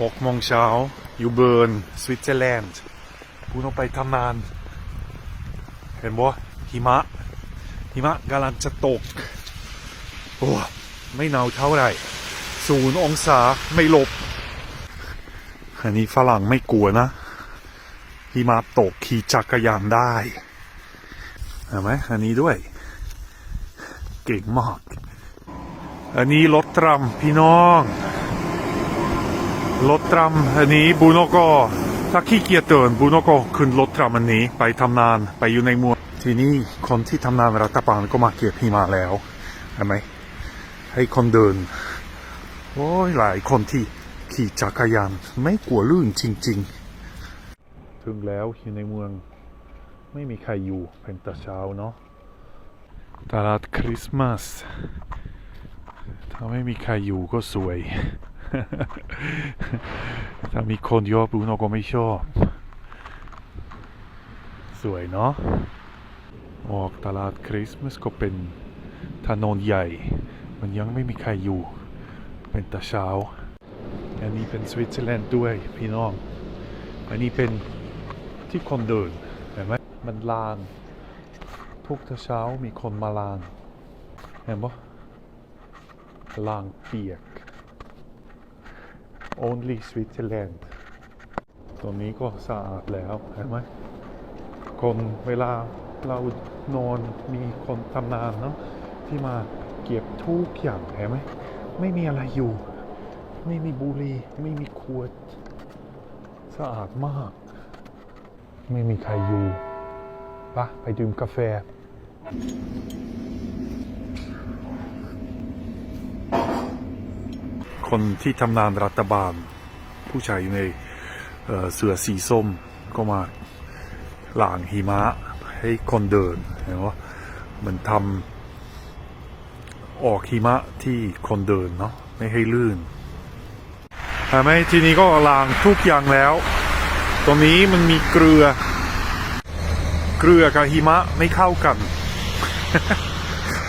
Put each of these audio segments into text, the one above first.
หกโมงเช้าอยู่เบิร์นสวิตเซอร์แลนด์ปูนออกไปทำงาน เห็นบ่หิมะ หิมะกำลังจะตก โอ้ไม่หนาวเท่าไหร่ศูนย์องศาไม่หลบ อันนี้ฝรั่งไม่กลัวนะหิมะตกขี่จักรยานได้เห็นไหมอันนี้ด้วย เก่งมาก อันนี้รถตรัมพี่น้อง รถตรัมอันนี้บูโนก็ถ้าขี้เกียจเดินบูโนก็ขึ้นรถตรัมอันนี้ไปทำงานไปอยู่ในเมืองทีนี้คนที่ทำงานรัฐบาลก็มาเก็บหิมะแล้วเห็นไหมให้คนเดินโอ้ยหลายคนที่ขี่จักรยานไม่กลัวลื่นจริง ๆ ถึงแล้วอยู่ในเมืองไม่มีใครอยู่เป็นแต่เช้าเนาะตลาดคริสต์มาสถ้าไม่มีใครอยู่ก็สวย ถ้ามีคนเยอะบูโนก็ไม่ชอบ สวยเนาะ ออกตลาดคริสต์มาสก็เป็นถนนใหญ่ มันยังไม่มีใครอยู่ เป็นตะเช้า อันนี้เป็นสวิตเซอร์แลนด์ด้วยพี่น้อง อันนี้เป็นที่คนเดินเห็นไหมมันลาน ทุกตะเช้ามีคนมาลาน เห็นปะลางเปียก only Switzerland ตรงนี้ก็สะอาดแล้วเห็นไหมคนเวลาเรานอนมีคนทำงานเนาะที่มาเก็บทุกอย่างเห็นไหมไม่มีอะไรอยู่ ไม่มีบุหรี่ไม่มีขวด สะอาดมาก ไม่มีใครอยู่ปะไปดื่มกาแฟ คนที่ทำงานรัฐบาล ผู้ชายในเเสื้อสีส้มก็มาหลางหิมะให้คนเดินเห็นว่ามันทำออกหิมะที่คนเดินเนาะไม่ให้ลื่นเห็นไหมทีนี้ก็ลางทุกอย่างแล้ว ตรงนี้มันมีเกลือ เกลือกับหิมะไม่เข้ากัน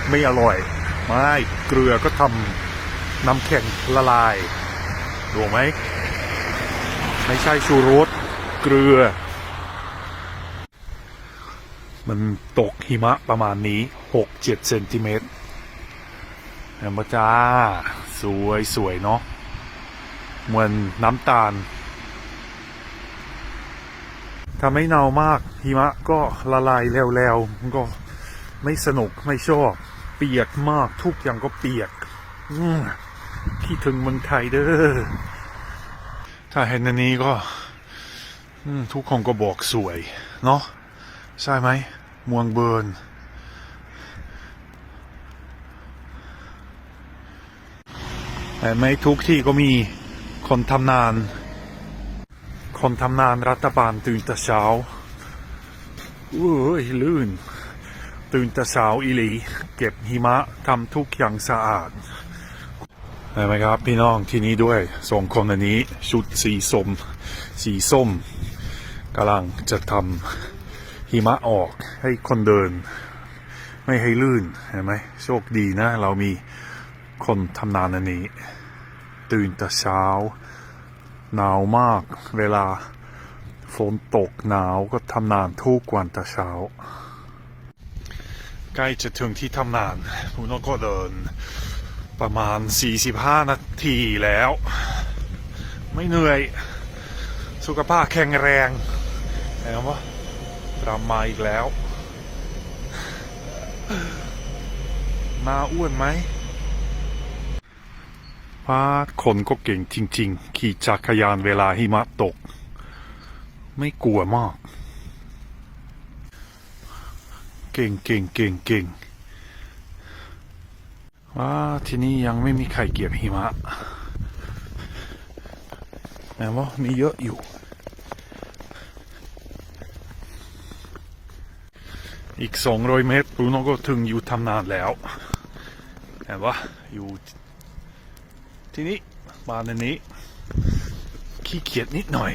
ไม่อร่อย ไม่ เกลือก็ทำ น้ำแข็งละลาย ดูไหม ไม่ใช่ชูรสเกลือ มันตกหิมะประมาณนี้6-7เซนติเมตรเห็นปะจ้า สวยสวยเนาะเหมือนน้ำตาลถ้าไม่หนาวมากหิมะก็ละลายแล้วๆมันก็ไม่สนุกไม่ชอบ เปียกมากทุกอย่างก็เปียก อืม คิดถึงเมืองไทยเด้อ ถ้าเห็นอันนี้ก็ทุกคนก็บอกสวย เนาะใช่ไหมมืองเบิร์นแต่ไม่ทุกที่ก็มีคนทำนาน คนทำนานรัฐบาลตื่นแต่เช้าอุ้ยลื่น ตื่นแต่เช้าอีหลี เก็บหิมะทำทุกอย่างสะอาด เห็นไหมครับ พี่น้องที่นี้ด้วยสองคนอันนี้ชุดสีส้ม สีส้มกำลังจะทำหิมะออกให้คนเดิน ไม่ให้ลื่นเห็นไหมโชคดีนะ เรามีคนทำนานอันนี้ ตื่นแต่เช้า หนาวมากเวลาฝนตกหนาวก็ทำนานทุกวันแต่เช้า ใกล้จะถึงที่ทำนานผู้น้องก็เดิน ประมาณ 45 นาทีแล้ว ไม่เหนื่อย สุขภาพแข็งแรงเห็นไหมตามมาอีกแล้ว มาอ้วนไหมพาดคนก็เก่งจริง ๆ ขี่จักรยานเวลาหิมะตก ไม่กลัวมาก เก่งเก่งเก่งเก่ง ว่าที่นี่ยังไม่มีใครเก็บหิมะแต่ว่ามีเยอะอยู่ อีก 200 เมตรบรูโนก็ถึงอยู่ทำนานแล้วเห็นว่าอยู่ที่นี้บ้านอันนี้ ขี้เกียจนิดหน่อย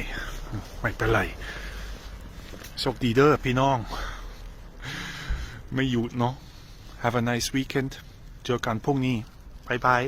ไม่เป็นไรโชคดีเด้อพี่น้อง ไม่หยุดเนาะ Have a nice weekend เจอกันพรุ่งนี้บายบาย